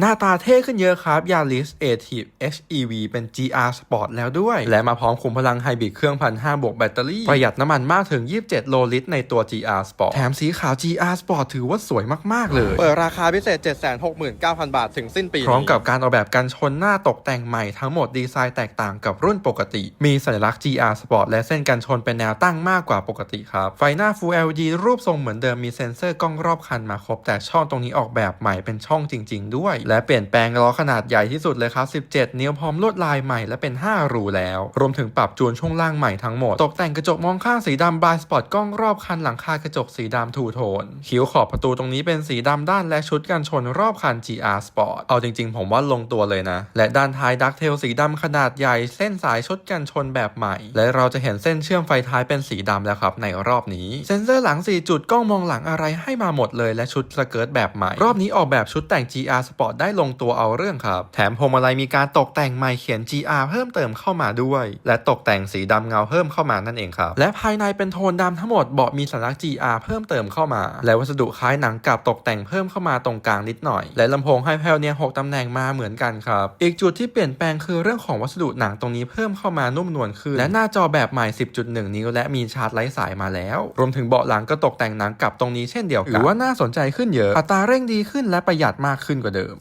หน้าตาเท่ขึ้นเยอะครับ Yaris a t i v HEV เป็น GR Sport แล้วด้วย และมาพร้อมขุมพลังไฮบริดเครื่องพันห้าบวกแบตเตอรี่ ประหยัดน้ำมันมากถึง 27 โลลิตรในตัว GR Sport แถมสีขาว GR Sport ถือว่าสวยมาก ๆ เลย เปิดราคาพิเศษ 769,000 บาท ถึงสิ้นปี พร้อมกับการออกแบบกันชนหน้าตกแต่งใหม่ทั้งหมดดีไซน์แตกต่างกับรุ่นปกติ มีสัญลักษณ์ GR Sport และเส้นกันชนเป็นแนวตั้งมากกว่าปกติครับไฟหน้า Full LED รูปทรงเหมือนเดิมมีเซ็นเซอร์กล้องรอบคันมาครบแต่ช่องตรงนี้ออกแบบใหม่เป็นช่องจริง ๆ ด้วยและเปลี่ยนแปลงล้อขนาดใหญ่ที่สุดเลยครับ 17 นิ้วพร้อมลวดลายใหม่และเป็น 5 รูแล้ว รวมถึงปรับจูนช่วงล่างใหม่ทั้งหมด ตกแต่งกระจกมองข้างสีดำบายสปอร์ตกล้องรอบคันหลังคากระจกสีดำทูโทน คิ้วขอบประตูตรงนี้เป็นสีดำด้านและชุดกันชนรอบคัน GR Sport เอาจริง ๆ ผมว่าลงตัวเลยนะ และด้านท้ายดักเทลสีดำขนาดใหญ่เส้นสายชุดกันชนแบบใหม่ และเราจะเห็นเส้นเชื่อมไฟท้ายเป็นสีดำแล้วครับในรอบนี้ เซ็นเซอร์หลัง 4 จุดกล้องมองหลังอะไรให้มาหมดเลยและชุดสเกิร์ตแบบใหม่ รอบนี้ออกแบบชุดแต่ง GR Sport ได้ลงตัวเอาเรื่องครับ แถมพวงมาลัยมีการตกแต่งใหม่เขียน GR เพิ่มเติมเข้ามาด้วย และตกแต่งสีดำเงาเพิ่มเข้ามานั่นเองครับ และภายในเป็นโทนดำทั้งหมดเบาะมีสัญลักษณ์ GR เพิ่มเติมเข้ามา และวัสดุคล้ายหนังกับตกแต่งเพิ่มเข้ามาตรงกลางนิดหน่อย และลำโพงไฮเพลเนี่ย6ตำแหน่งมาเหมือนกันครับ อีกจุดที่เปลี่ยนแปลงคือเรื่องของวัสดุหนังตรงนี้เพิ่มเข้ามานุ่มนวลขึ้น และหน้าจอแบบใหม่ 10.1 นิ้ว และมีชาร์จไร้สายมาแล้ว รวมถึงเบาะหลังก็ตกแต่งหนังกับตรงนี้เช่นเดียวกันถือว่าน่าสนใจขึ้นเยอะ อัตราเร่งดีขึ้นและประหยัดมากขึ้นกว่าเดิม